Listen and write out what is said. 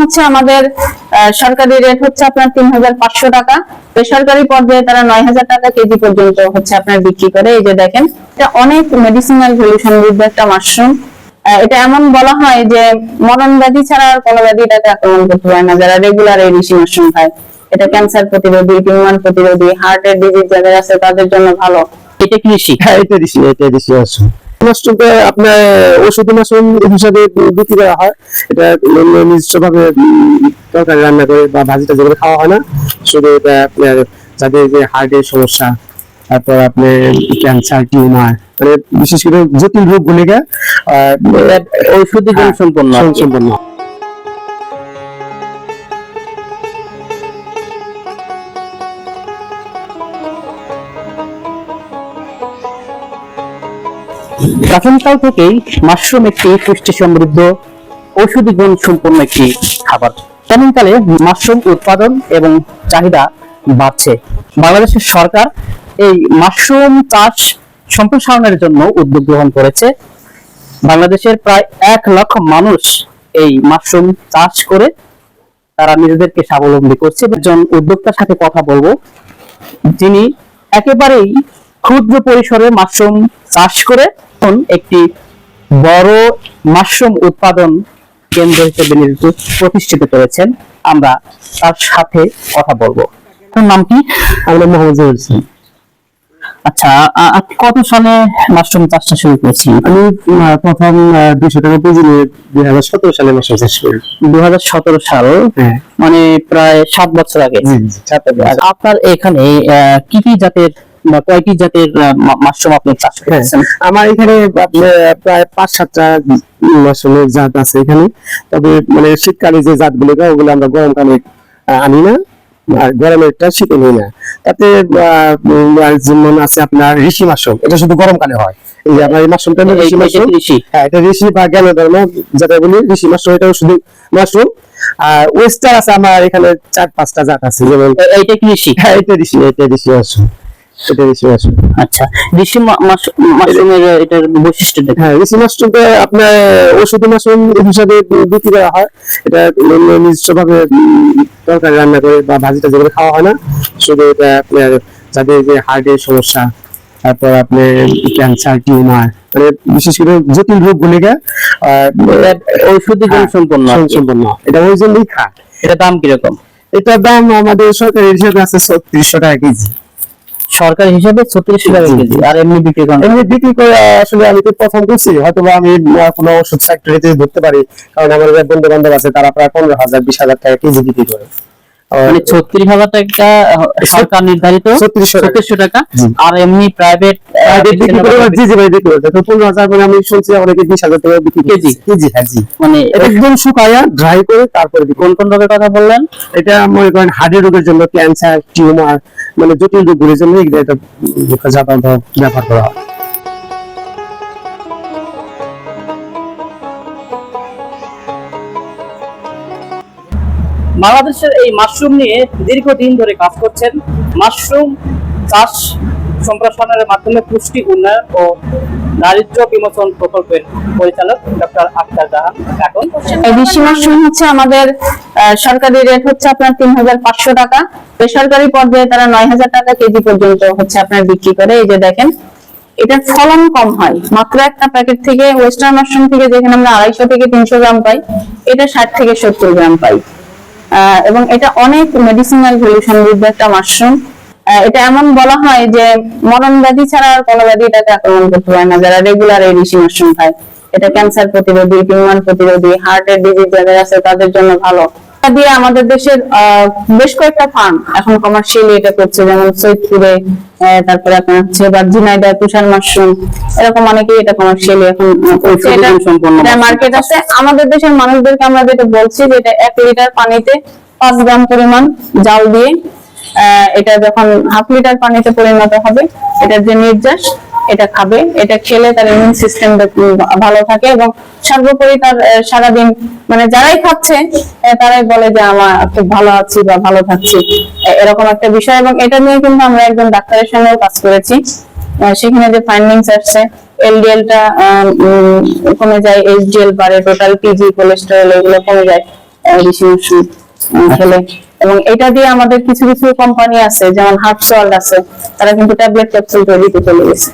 হচ্ছে আমাদের সরকারি রেট হচ্ছে আপনার তিন হাজার পাঁচশো টাকা। বেসরকারি পর্যায়ে তারা নয় হাজার টাকা কেজি পর্যন্ত হচ্ছে আপনার বিক্রি করে। এই যে দেখেন এটা অনেক মেডিসিনাল ভ্যালু সমৃদ্ধ একটা মাশরুম এটা এমন বলা হয় যে মরণ ব্যাধি ছাড়া আর কোনো ব্যাধি এটাকে আক্রমণ করতে পারে না। যারা রেগুলার এই ডিসি মাশরুম খায় এটা ক্যান্সার প্রতিরোধী টিউমার প্রতিরোধী হার্টের ডিজিজ যাদের আছে তাদের জন্য ভালো। এটা কৃষি। হ্যাঁ এটা দিছি এটা দিছি মাশরুম মাশরুমটা আপনার ওষুধি মাশরুম হিসাবে বিক্রি করা হয়। এটা নিজস্ব ভাবে তরকারি রান্না করে বা ভাজিটা যেগুলো খাওয়া হয় না শুধু এটা আপনার যাদের যে হার্টের সমস্যা তারপর আপনার ক্যান্সার টিউমার মানে বিশেষ করে জটিল রোগ গুলিকে ঔষধি গুণ সম্পন্ন সম্পন্ন প্রাচীনকাল থেকেই মাশরুম একটি পুষ্টি সমৃদ্ধ ঔষধি গুণ সম্পন্ন একটি খাবার। তেমনকালে মাশরুম উৎপাদন এবং চাহিদা বাড়ছে। বাংলাদেশের সরকার এই মাশরুম চাষ সম্প্রসারণের জন্য উদ্যোগ গ্রহণ করেছে। বাংলাদেশের প্রায় এক লক্ষ মানুষ এই মাশরুম চাষ করে তারা নিজেদেরকে স্বাবলম্বী করছে। একজন উদ্যোক্তার সাথে কথা বলব, যিনি একেবারেই ক্ষুদ্র পরিসরে মাশরুম চাষ করে এখন একটি বড় মাশরুম উৎপাদন কেন্দ্র হিসেবে নিজেকে প্রতিষ্ঠিত করেছেন। আমরা তার সাথে কথা বলব। আপনার নাম কি? আমরা মোহাম্মদ জহির হোসেন। আচ্ছা আপনি কত সালে মাশরুম চাষটা শুরু করেছেন আমি প্রথম দুইশো টাকা পুঁজি নিয়ে দুই হাজার সতেরো সালে মাসে চাষ করি। দুই হাজার সতেরো সাল? হ্যাঁ। মানে প্রায় সাত বছর আগে। আপনার এখানে কি কি জাতের কয়টি জাতের মাশরুম আপনি চাষ হ্যাঁ, করেছেন? আমার এখানে প্রায় পাঁচ সাতটা মাশরুমের জাত আছে এখানে। তবে মানে শীতকালে যে জাতগুলো ওগুলো আমরা গরমকালে আনি না। আর গরমেরটা শীতে নিই না। তাতে যেমন আছে আপনার ঋষি মাশরুম এটা শুধু গরমকালে হয়। এই যে আপনার এই মাশরুমটা ঋষি মাশরুম। হ্যাঁ এটা ঋষি বা জ্ঞান ধর্ম যেটা বলি ঋষি মাশরুম এটাও শুধু মাশরুম। আর ওয়েস্টার আছে আমার এখানে চার পাঁচটা জাত আছে যেমন এইটা কৃষি হ্যাঁ এটা ঋষি এটা ঋষি মাশরুম। এটা ঋষি মাশরুম আচ্ছা ঋষি মাশরুমের এটার বৈশিষ্ট্য হ্যাঁ ঋষি মাশরুমটা আপনার ওষুধি মাশরুম হিসাবে বিক্রি করা হয়। এটা নিজস্ব তরকারি রান্না করে বা ভাজিটা যেগুলো খাওয়া হয় না শুধু এটা আপনার যাদের যে হার্টের সমস্যা তারপর আপনার ক্যান্সার টিউমার মানে বিশেষ করে জটিল রোগ গুলিকে ঔষধি গুণ সম্পন্ন সম্পন্ন। এটা ওই জন্যই খায়। এটার দাম কীরকম? এটার দাম আমাদের সরকারি হিসেবে আছে ছত্রিশশো টাকা কেজি। সরকারি হিসাবে ছত্রিশ টাকা কেজি আর এমনি বিক্রি করেন। এমনি বিক্রি করে আসলে আমি তো প্রথম করছি। হয়তো বা আমি কোনো ওষুধ ফ্যাক্টরিতে ধরতে পারি। কারণ আমার যে বন্ধু বান্ধব আছে তারা প্রায় পনেরো হাজার বিশ হাজার টাকা কেজি বিক্রি করে। মানে ছত্রিশ হাজার টাকা সরকার নির্ধারিত ছত্রিশশো টাকা। আর এমনি প্রাইভেট private বিক্রি করে আবার জি জি ভাই বিক্রি করে পনেরো হাজার আমি শুনছি অনেকে বিশ হাজার টাকা বিক্রি কেজি? কেজি হ্যাঁ জি। মানে একদম শুকায়া ড্রাই করে তারপরে কোন কোন রোগের কথা বললেন? এটা মনে করেন হার্টের রোগের জন্য ক্যান্সার টিউমার মানে জটিল রোগগুলির জন্য এটা ব্যবহার করা হয়। বাংলাদেশের এই মাশরুম নিয়ে দীর্ঘদিন ধরে কাজ করছেন। মাশরুম চাষ সম্প্রসারণের মাধ্যমে পুষ্টি, উন্নয়ন ও দারিদ্র বিমোচন প্রকল্পের পরিচালক ডক্টর জাহান এই ডিসি মাশরুম হচ্ছে আমাদের সরকারি রেট হচ্ছে আপনার তিন হাজার পাঁচশো টাকা। বেসরকারি পর্যায়ে তারা নয় হাজার টাকা কেজি পর্যন্ত হচ্ছে আপনার বিক্রি করে। এই যে দেখেন এটার ফলন কম হয়। মাত্র একটা প্যাকেট থেকে ওয়েস্টার্ন মাশরুম থেকে যেখানে আমরা আড়াইশো থেকে তিনশো গ্রাম পাই, এটা ষাট থেকে সত্তর গ্রাম পাই। এবং এটা অনেক মেডিসিনাল ভ্যালু সমৃদ্ধ একটা মাশরুম এটা এমন বলা হয় যে মরণ ব্যাধি ছাড়া আর কোনো ব্যাধি এটাকে আক্রমণ করতে পারে না। যারা রেগুলার এই ঋষি মাশরুম খায়, এটা ক্যান্সার প্রতিরোধী টিউমার প্রতিরোধী হার্টের ডিজিজ যাদের আছে তাদের জন্য ভালো। দিয়ে আমাদের দেশের বেশ কয়েকটা ফার্ম এখন কমার্শিয়ালি এটা করছে যেমন সৈয়দপুরে তারপরে আপনার হচ্ছে বা ঝিনাইদহ তুষার মাশরুম এরকম অনেকেই এটা কমার্শিয়ালি এখন এটা মার্কেট আছে। আমাদের দেশের মানুষদেরকে আমরা যেটা বলছি যে এটা এক লিটার পানিতে পাঁচ গ্রাম পরিমাণ জাল দিয়ে আহ, এটা যখন হাফ লিটার পানিতে পরিণত হবে এটার যে নির্যাস এটা খাবে, এটা খেলে তার ইমিউন সিস্টেম ভালো থাকে এবং সর্বোপরি তার সারাদিন মানে যারাই খাচ্ছে তারাই বলে যে আমার খুব ভালো আছি বা ভালো থাকছি। এরকম একটা বিষয় এবং এটা নিয়ে কিন্তু আমরা একজন ডাক্তারের সঙ্গেও কাজ করেছি। সেখানে যে ফাইন্ডিংস আসছে এলডিএল টা কমে যায় এইচডিএল বাড়ে টোটাল পিজি কোলেস্টেরল এগুলো কমে যায় বেশি ওষুধ খেলে। এবং এটা দিয়ে আমাদের কিছু কিছু কোম্পানি আছে, যেমন হার্ট সল্ট আছে, তারা কিন্তু ট্যাবলেট ক্যাপসুল তৈরিতে চলে গেছে।